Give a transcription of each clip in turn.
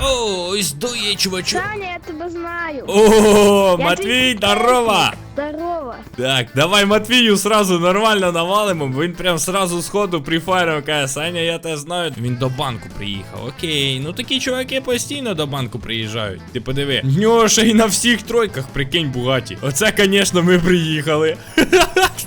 О, здує, дує, чувачок. Саня, я тебе знаю. О, Матвій, твій здорово! Так, давай Матвію сразу нормально навалимо. Він прям сразу з ходу прифайрив, каже, Саня, я тебе знаю. Він до банку приїхав. Окей. Ну такі чуваки постійно до банку приїжджають. Ти подиви. В нього ще й на всіх тройках, прикинь, бугаті. Оце, звісно, ми приїхали.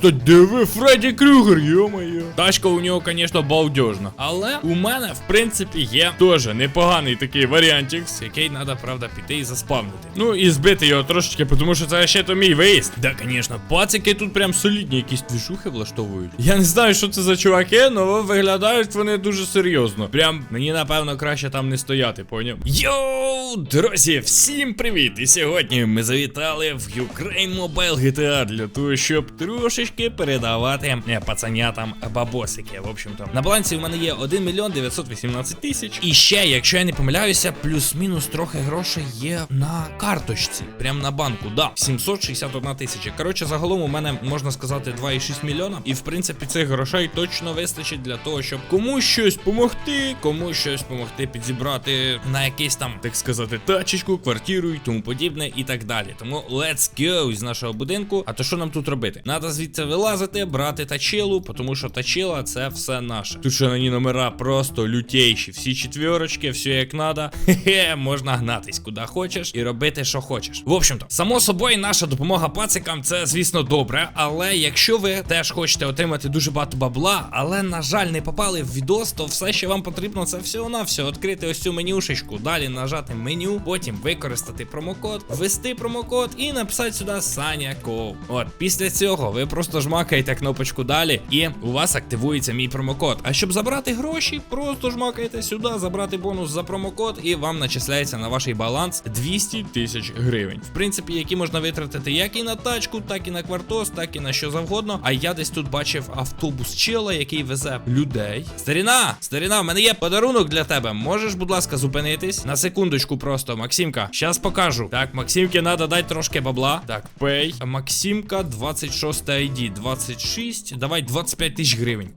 Що диви, Фредді Крюгер, йо-моє. Тачка у нього, звісно, балдежна. Але у мене, в принципі, є теж непоганий такий варіантікс, який треба, правда, піти і заспавнити. Ну і збити його трошечки, тому що це ще то мій виїзд. Да, звісно, пацики тут прям солідні якісь двіжухи влаштовують. Я не знаю, що це за чуваки, але виглядають вони дуже серйозно. Прям мені, напевно, краще там не стояти, поняв? Йоу, друзі, всім привіт! І сьогодні ми завітали в Ukraine Mobile GTA для того, щоб трошечки передавати е, пацанятам бабосики. В общем-то, на балансі у мене є 1 мільйон 918 тисяч. І ще, якщо я не помиляюся, плюс-мінус трохи грошей є на карточці. Прям на банку. Да, 761 тисяча. Коротше, загалом у мене можна сказати 2,6 мільйона. І в принципі цих грошей точно вистачить для того, щоб комусь щось помогти, комусь щось помогти підзібрати на якийсь там, так сказати, тачечку, квартиру і тому подібне, і так далі. Тому let's go з нашого будинку. А то що нам тут робити? Надо звідси вилазити, брати тачилу, тому що тачила це все наше. Тут ще на ній номера просто лютейші. Всі четверочки, все як надо. Хе-хе, можна гнатись куди хочеш і робити, що хочеш. В общем-то, само собою, наша допомога пацикам це, звісно, добре. Але якщо ви теж хочете отримати дуже багато бабла, але, на жаль, не попали в відос, то все, що вам потрібно, це всього на все. Відкрити ось цю менюшечку, далі нажати меню, потім використати промокод, ввести промокод і написати сюди Саня Ков. От, після цього ви просто жмакаєте кнопочку далі, і у вас активується мій промокод. А щоб забрати гроші, просто жмакаєте сюди, забрати бонус за промокод, і вам начисляється на ваш баланс 200 тисяч гривень. В принципі, які можна витратити як і на тачку, так і на квартос, так і на що завгодно. А я десь тут бачив автобус чела, який везе людей. Старіна, старіна, в мене є подарунок для тебе. Можеш, будь ласка, зупинитись? На секундочку просто, Максимка. Щас покажу. Так, Максимки треба дати трошки бабла. Так, пей. Максимка, 26 ID, 26. Давай 25 тисяч гривень.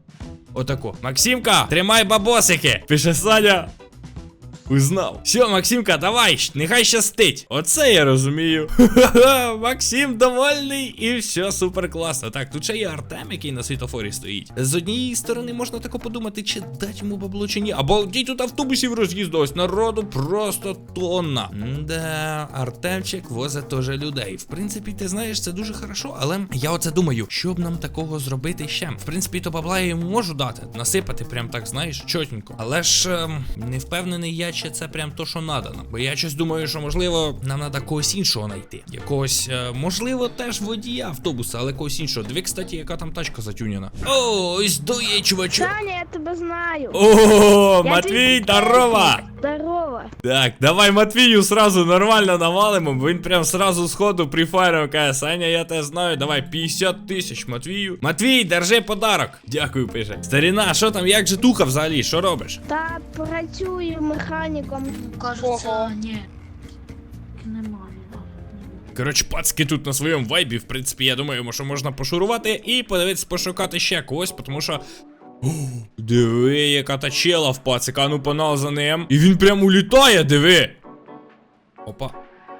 Отако. Максимка, тримай бабосики. Пише Саня. Узнав. Все, Максимка, давай, нехай щастить. Оце я розумію. Ха-ха, Максим довольний і все супер класно. Так, тут ще є Артем, який на світофорі стоїть. З однієї сторони можна тако подумати, чи дати йому бабло, чи ні. Або дій тут автобусів роз'їздилось, народу просто тонна. Да, Артемчик возить теж людей. В принципі, ти знаєш, це дуже хорошо, але я оце думаю, що б нам такого зробити ще. В принципі, то бабла я йому можу дати, насипати, прям так, знаєш, чотенько. Але ж ем, не впевнений я, чи це прям то, що надо нам. Бо я щось думаю, що можливо нам треба когось іншого знайти. Якогось, е, можливо, теж водія автобуса, але когось іншого. Дві, кстати, яка там тачка затюнена. О, ось дує, чувачок. Саня, я тебя знаю. О, Матвій, твій здорово! Здорово. Так, давай Матвію сразу нормально навалимо, він прям сразу з ходу прифайрив, каже, Саня, я тебе знаю, давай 50 тисяч Матвію. Матвій, держи подарок. Дякую, пише. Старіна, що там, як же туха взагалі, що робиш? Та працюю механіком. Кажеться, ні. Немає. Коротше, пацки тут на своєму вайбі, в принципі, я думаю, що можна пошурувати і подивитися, пошукати ще когось, тому що. О, диви, яка та чела в пацика, ну панал за ним. І він прям улітає, диви. Опа,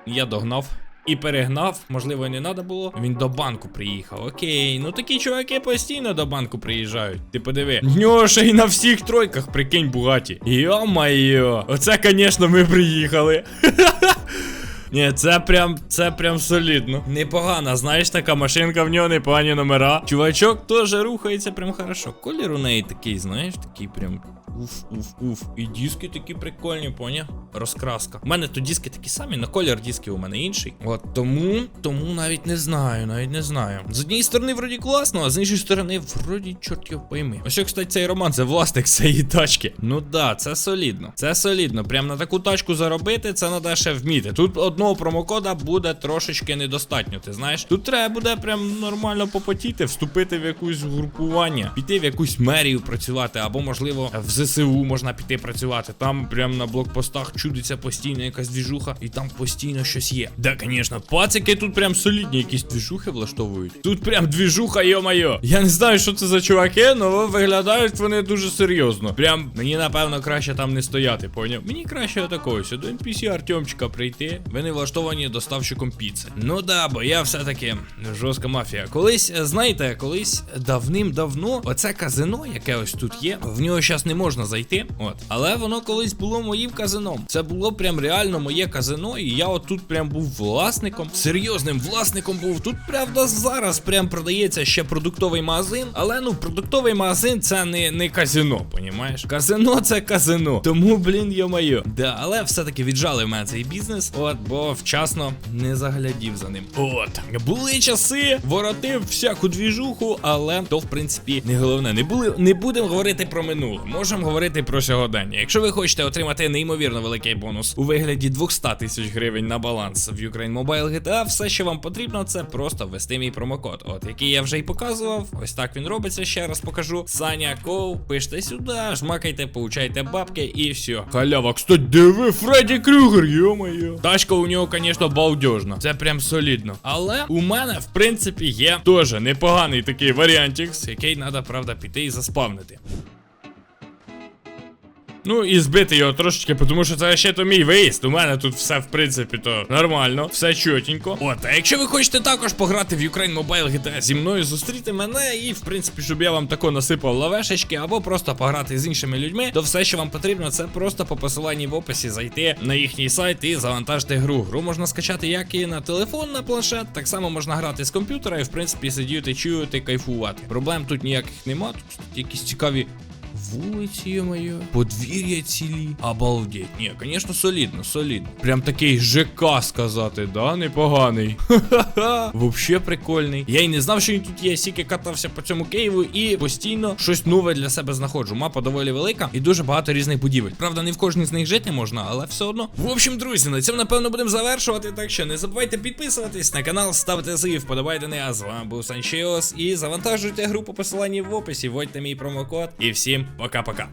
я догнав. І перегнав, можливо, не треба було. Він до банку приїхав. Окей, ну такі чуваки постійно до банку приїжджають. Ти подиви. В нього ще й на всіх тройках, прикинь, бугаті. Йо-майо, оце, звісно, ми приїхали. Ні, це прям, це прям солідно. Непогана, знаєш, така машинка в нього, непогані номера. Чувачок теж рухається прям хорошо. Колір у неї такий, знаєш, такий прям. Уф, уф, уф. І диски такі прикольні, поняв? Розкраска. У мене то диски такі самі, на колір диски у мене інший. От тому, тому навіть не знаю, навіть не знаю. З однієї сторони, вроді класно, а з іншої сторони, вроді, чорт його пойми. Ось, що, кстати, цей роман, це власник цієї тачки. Ну да, це солідно. Це солідно. Прям на таку тачку заробити, це треба ще вміти. Тут одного промокода буде трошечки недостатньо. Ти знаєш? Тут треба буде прям нормально попотіти, вступити в якусь групування, піти в якусь мерію працювати, або, можливо, в ЗСУ можна піти працювати. Там прям на блокпостах чудиться постійно якась двіжуха, і там постійно щось є. Да, звісно, пацики тут прям солідні якісь двіжухи влаштовують. Тут прям двіжуха, йо-майо. Я не знаю, що це за чуваки, але виглядають вони дуже серйозно. Прям мені напевно краще там не стояти, поняв? Мені краще отакого сюди NPC Артемчика прийти. Ви не влаштовані доставщиком піци. Ну да, бо я все-таки жорстка мафія. Колись, е, знаєте, колись давним-давно оце казино, яке ось тут є, в нього зараз не можна зайти. От. Але воно колись було моїм казином. Це було прям реально моє казино, і я отут прям був власником, серйозним власником був. Тут, правда, зараз прям продається ще продуктовий магазин. Але ну, продуктовий магазин це не, не казино, понімаєш? Казино це казино. Тому, блін, йо-моє. Да, але все-таки віджали в мене цей бізнес. От, бо вчасно не заглядів за ним. От. Були часи, воротив всяку двіжуху, але то, в принципі, не головне. Не були, не будемо говорити про минуле. Можемо говорити про сьогодення. Якщо ви хочете отримати неймовірно великий бонус у вигляді 200 тисяч гривень на баланс в Ukraine Mobile GTA, все, що вам потрібно, це просто ввести мій промокод. От, який я вже й показував. Ось так він робиться, ще раз покажу. Саня Ков, пишете сюди, жмакайте, получайте бабки і все. Халява, кстати, диви, Фредді Крюгер, йо-моє. Тачка у нього, звісно, балдежна. Це прям солідно. Але у мене, в принципі, є теж непоганий такий варіантик, який треба, правда, піти і заспавнити. Ну і збити його трошечки, тому що це ще то мій виїзд. У мене тут все, в принципі, то нормально, все чотенько. От, а якщо ви хочете також пограти в Ukraine Mobile GTA зі мною, зустріти мене і, в принципі, щоб я вам тако насипав лавешечки, або просто пограти з іншими людьми, то все, що вам потрібно, це просто по посиланні в описі зайти на їхній сайт і завантажити гру. Гру можна скачати як і на телефон, на планшет, так само можна грати з комп'ютера і, в принципі, сидіти, чуяти, кайфувати. Проблем тут ніяких нема, тут якісь цікаві. Вулиці, моє, подвір'я цілі. Обалдеть. Ні, звісно, солідно, солідно. Прям такий ЖК сказати, да, непоганий. Ха-ха-ха. Вообще прикольний. Я й не знав, що він тут є, стільки катався по цьому Києву і постійно щось нове для себе знаходжу. Мапа доволі велика і дуже багато різних будівель. Правда, не в кожній з них жити можна, але все одно. В общем, друзі, на цьому напевно будемо завершувати. Так що не забувайте підписуватись на канал, ставити зив, вподобайте не. А з вами був Санчеос. І завантажуйте гру по посиланні в описі. Вводьте мій промокод. І всім пока-пока.